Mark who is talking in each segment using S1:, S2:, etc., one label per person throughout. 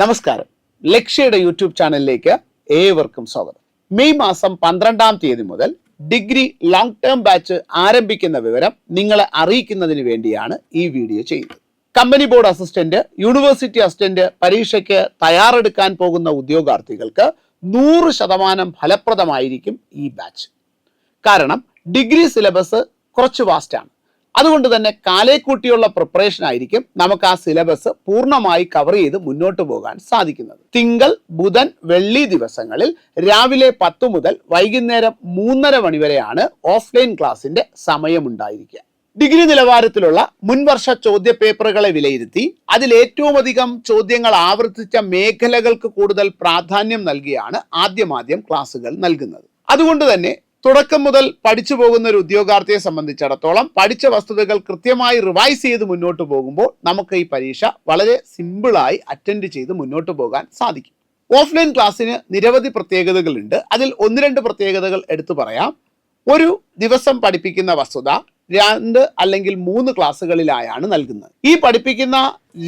S1: നമസ്കാരം. ലക്ഷ്യയുടെ യൂട്യൂബ് ചാനലിലേക്ക് ഏവർക്കും സ്വാഗതം. മെയ് മാസം പന്ത്രണ്ടാം തീയതി മുതൽ ഡിഗ്രി ലോങ് ടേം ബാച്ച് ആരംഭിക്കുന്ന വിവരം നിങ്ങളെ അറിയിക്കുന്നതിന് വേണ്ടിയാണ് ഈ വീഡിയോ ചെയ്യുന്നത്. Company board assistant university assistant പരീക്ഷയ്ക്ക് തയ്യാറെടുക്കാൻ പോകുന്ന ഉദ്യോഗാർത്ഥികൾക്ക് നൂറ് ശതമാനം ഫലപ്രദമായിരിക്കും ഈ ബാച്ച് കാരണം ഡിഗ്രി സിലബസ് കുറച്ച് വാസ്റ്റാണ് അതുകൊണ്ട് തന്നെ കാലേക്കൂട്ടിയുള്ള പ്രിപ്പറേഷൻ ആയിരിക്കും നമുക്ക് ആ സിലബസ് പൂർണമായി കവർ ചെയ്ത് മുന്നോട്ട് പോകാൻ സാധിക്കുന്നത്. തിങ്കൾ ബുധൻ വെള്ളി ദിവസങ്ങളിൽ രാവിലെ പത്ത് മുതൽ വൈകുന്നേരം മൂന്നര മണി വരെയാണ് ഓഫ്ലൈൻ ക്ലാസിന്റെ സമയമുണ്ടായിരിക്കുക. ഡിഗ്രി നിലവാരത്തിലുള്ള മുൻവർഷ ചോദ്യ പേപ്പറുകളെ വിലയിരുത്തി അതിൽ ഏറ്റവും അധികം ചോദ്യങ്ങൾ ആവർത്തിച്ച മേഖലകൾക്ക് കൂടുതൽ പ്രാധാന്യം നൽകിയാണ് ആദ്യമാദ്യം ക്ലാസുകൾ നൽകുന്നത്. അതുകൊണ്ട് തന്നെ തുടക്കം മുതൽ പഠിച്ചു പോകുന്ന ഒരു ഉദ്യോഗാർത്ഥിയെ സംബന്ധിച്ചിടത്തോളം പഠിച്ച വസ്തുതകൾ കൃത്യമായി റിവൈസ് ചെയ്ത് മുന്നോട്ട് പോകുമ്പോൾ നമുക്ക് ഈ പരീക്ഷ വളരെ സിമ്പിളായി അറ്റൻഡ് ചെയ്ത് മുന്നോട്ട് പോകാൻ സാധിക്കും. ഓഫ്ലൈൻ ക്ലാസ്സിന് നിരവധി പ്രത്യേകതകളുണ്ട്. അതിൽ ഒന്ന് രണ്ട് പ്രത്യേകതകൾ എടുത്തു പറയാം. ഒരു ദിവസം പഠിപ്പിക്കുന്ന വസ്തുത രണ്ട് അല്ലെങ്കിൽ മൂന്ന് ക്ലാസ്സുകളിലായാണ് നൽകുന്നത്. ഈ പഠിപ്പിക്കുന്ന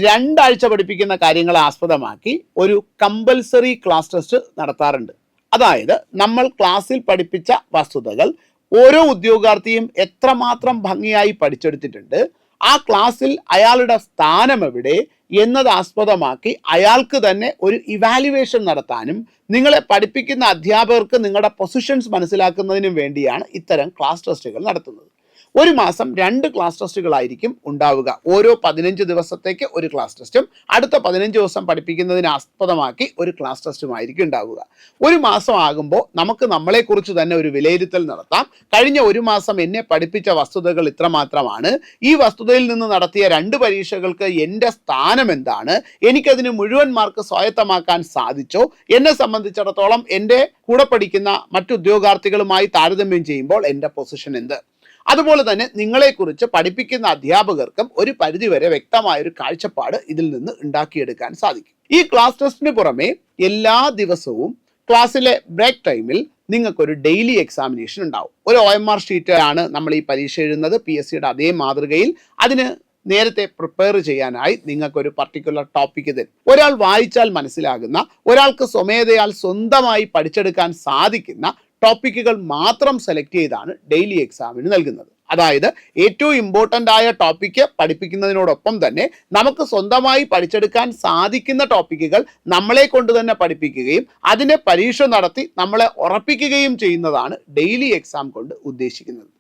S1: രണ്ടാഴ്ച പഠിപ്പിക്കുന്ന കാര്യങ്ങളെ ആസ്പദമാക്കി ഒരു കമ്പൽസറി ക്ലാസ് ടെസ്റ്റ് നടത്താറുണ്ട്. അതായത് നമ്മൾ ക്ലാസ്സിൽ പഠിപ്പിച്ച വസ്തുതകൾ ഓരോ ഉദ്യോഗാർത്ഥിയും എത്രമാത്രം ഭംഗിയായി പഠിച്ചെടുത്തിട്ടുണ്ട് ആ ക്ലാസ്സിൽ അയാളുടെ സ്ഥാനം എവിടെ എന്നത് ആസ്പദമാക്കി അയാൾക്ക് തന്നെ ഒരു ഇവാലുവേഷൻ നടത്താനും നിങ്ങളെ പഠിപ്പിക്കുന്ന അധ്യാപകർക്ക് നിങ്ങളുടെ പൊസിഷൻസ് മനസ്സിലാക്കുന്നതിനും വേണ്ടിയാണ് ഇത്തരം ക്ലാസ് ടെസ്റ്റുകൾ നടത്തുന്നത്. ഒരു മാസം രണ്ട് ക്ലാസ് ടെസ്റ്റുകളായിരിക്കും ഉണ്ടാവുക. ഓരോ പതിനഞ്ച് ദിവസത്തേക്ക് ഒരു ക്ലാസ് ടെസ്റ്റും അടുത്ത പതിനഞ്ച് ദിവസം പഠിപ്പിക്കുന്നതിന് ആസ്പദമാക്കി ഒരു ക്ലാസ് ടെസ്റ്റുമായിരിക്കും ഉണ്ടാവുക. ഒരു മാസം ആകുമ്പോൾ നമുക്ക് നമ്മളെക്കുറിച്ച് തന്നെ ഒരു വിലയിരുത്തൽ നടത്താം. കഴിഞ്ഞ ഒരു മാസം എന്നെ പഠിപ്പിച്ച വസ്തുതകൾ ഇത്രമാത്രമാണ്. ഈ വസ്തുതയിൽ നിന്ന് നടത്തിയ രണ്ട് പരീക്ഷകൾക്ക് എന്റെ സ്ഥാനം എന്താണ്? എനിക്കതിന് മുഴുവൻ മാർക്ക് സ്വായത്തമാക്കാൻ സാധിച്ചോ? എന്നെ സംബന്ധിച്ചിടത്തോളം എന്റെ കൂടെ പഠിക്കുന്ന മറ്റു ഉദ്യോഗാർത്ഥികളുമായി താരതമ്യം ചെയ്യുമ്പോൾ എന്റെ പൊസിഷൻ എന്ത്? അതുപോലെ തന്നെ നിങ്ങളെക്കുറിച്ച് പഠിപ്പിക്കുന്ന അധ്യാപകർക്കും ഒരു പരിധിവരെ വ്യക്തമായ ഒരു കാഴ്ചപ്പാട് ഇതിൽ നിന്ന് ഉണ്ടാക്കിയെടുക്കാൻ സാധിക്കും. ഈ ക്ലാസ് ടെസ്റ്റിന് പുറമെ എല്ലാ ദിവസവും ക്ലാസ്സിലെ ബ്രേക്ക് ടൈമിൽ നിങ്ങൾക്കൊരു ഡെയിലി എക്സാമിനേഷൻ ഉണ്ടാവും. ഒരു ഒ എം ആർ ഷീറ്റാണ് നമ്മൾ ഈ പരീക്ഷ എഴുതുന്നത് പി എസ് സിയുടെ അതേ മാതൃകയിൽ. അതിന് നേരത്തെ പ്രിപ്പയർ ചെയ്യാനായി നിങ്ങൾക്കൊരു പർട്ടിക്കുലർ ടോപ്പിക്ക് തരും. ഒരാൾ വായിച്ചാൽ മനസ്സിലാകുന്ന ഒരാൾക്ക് സ്വമേധയാൽ സ്വന്തമായി പഠിച്ചെടുക്കാൻ സാധിക്കുന്ന ടോപ്പിക്കുകൾ മാത്രം സെലക്ട് ചെയ്താണ് ഡെയിലി എക്സാമിന് നൽകുന്നത്. അതായത് ഏറ്റവും ഇമ്പോർട്ടന്റ് ആയ ടോപ്പിക്ക് പഠിപ്പിക്കുന്നതിനോടൊപ്പം തന്നെ നമുക്ക് സ്വന്തമായി പഠിച്ചെടുക്കാൻ സാധിക്കുന്ന ടോപ്പിക്കുകൾ നമ്മളെ കൊണ്ട് തന്നെ പഠിപ്പിക്കുകയും അതിനെ പരീക്ഷ നടത്തി നമ്മളെ ഉറപ്പിക്കുകയും ചെയ്യുന്നതാണ് ഡെയിലി എക്സാം കൊണ്ട് ഉദ്ദേശിക്കുന്നത്.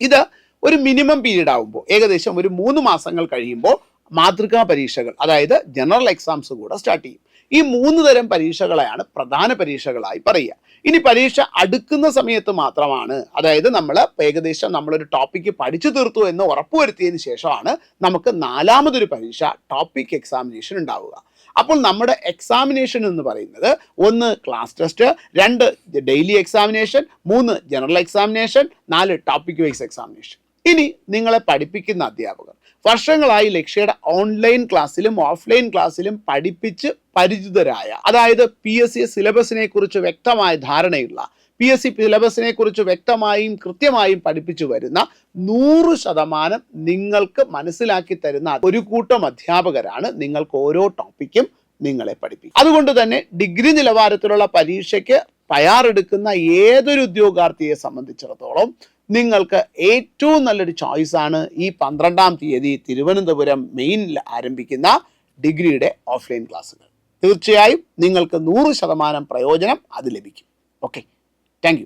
S1: ഇത് ഒരു മിനിമം പീരീഡ് ആകുമ്പോൾ ഏകദേശം ഒരു മൂന്ന് മാസങ്ങൾ കഴിയുമ്പോൾ മാതൃകാ പരീക്ഷകൾ അതായത് ജനറൽ എക്സാംസ് കൂടെ സ്റ്റാർട്ട് ചെയ്യും. ഈ മൂന്ന് തരം പരീക്ഷകളെയാണ് പ്രധാന പരീക്ഷകളായി പറയുക. ഇനി പരീക്ഷ അടുക്കുന്ന സമയത്ത് മാത്രമാണ് അതായത് നമ്മൾ ഏകദേശം നമ്മളൊരു ടോപ്പിക്ക് പഠിച്ചു തീർത്തു എന്ന് ഉറപ്പുവരുത്തിയതിന് ശേഷമാണ് നമുക്ക് നാലാമതൊരു പരീക്ഷ ടോപ്പിക് എക്സാമിനേഷൻ ഉണ്ടാവുക. അപ്പോൾ നമ്മുടെ എക്സാമിനേഷൻ എന്ന് പറയുന്നത് ഒന്ന് ക്ലാസ് ടെസ്റ്റ് രണ്ട് ഡെയിലി എക്സാമിനേഷൻ മൂന്ന് ജനറൽ എക്സാമിനേഷൻ നാല് ടോപ്പിക് വൈസ് എക്സാമിനേഷൻ ഇനി നിങ്ങളെ പഠിപ്പിക്കുന്ന അധ്യാപകർ. വർഷങ്ങളായി ലക്ഷ്യയുടെ ഓൺലൈൻ ക്ലാസ്സിലും ഓഫ്ലൈൻ ക്ലാസ്സിലും പഠിപ്പിച്ച് പരിചിതരായ അതായത് പി എസ് സി സിലബസിനെ കുറിച്ച് വ്യക്തമായ ധാരണയുള്ള പി എസ് സി സിലബസിനെ കുറിച്ച് വ്യക്തമായും കൃത്യമായും പഠിപ്പിച്ചു വരുന്ന നൂറ് ശതമാനം നിങ്ങൾക്ക് മനസ്സിലാക്കി തരുന്ന ഒരു കൂട്ടം അധ്യാപകരാണ് നിങ്ങൾക്ക് ഓരോ ടോപ്പിക്കും നിങ്ങളെ പഠിപ്പിക്കും അതുകൊണ്ട് തന്നെ ഡിഗ്രി നിലവാരത്തിലുള്ള പരീക്ഷയ്ക്ക് തയ്യാറെടുക്കുന്ന ഏതൊരു ഉദ്യോഗാർത്ഥിയെ സംബന്ധിച്ചിടത്തോളം നിങ്ങൾക്ക് ഏറ്റവും നല്ലൊരു ചോയ്സാണ് ഈ പന്ത്രണ്ടാം തീയതി തിരുവനന്തപുരം മെയിനിൽ ആരംഭിക്കുന്ന ഡിഗ്രിയുടെ ഓഫ്ലൈൻ ക്ലാസ്സുകൾ. തീർച്ചയായും നിങ്ങൾക്ക് നൂറ് ശതമാനം പ്രയോജനം അത് ലഭിക്കും. Okay thank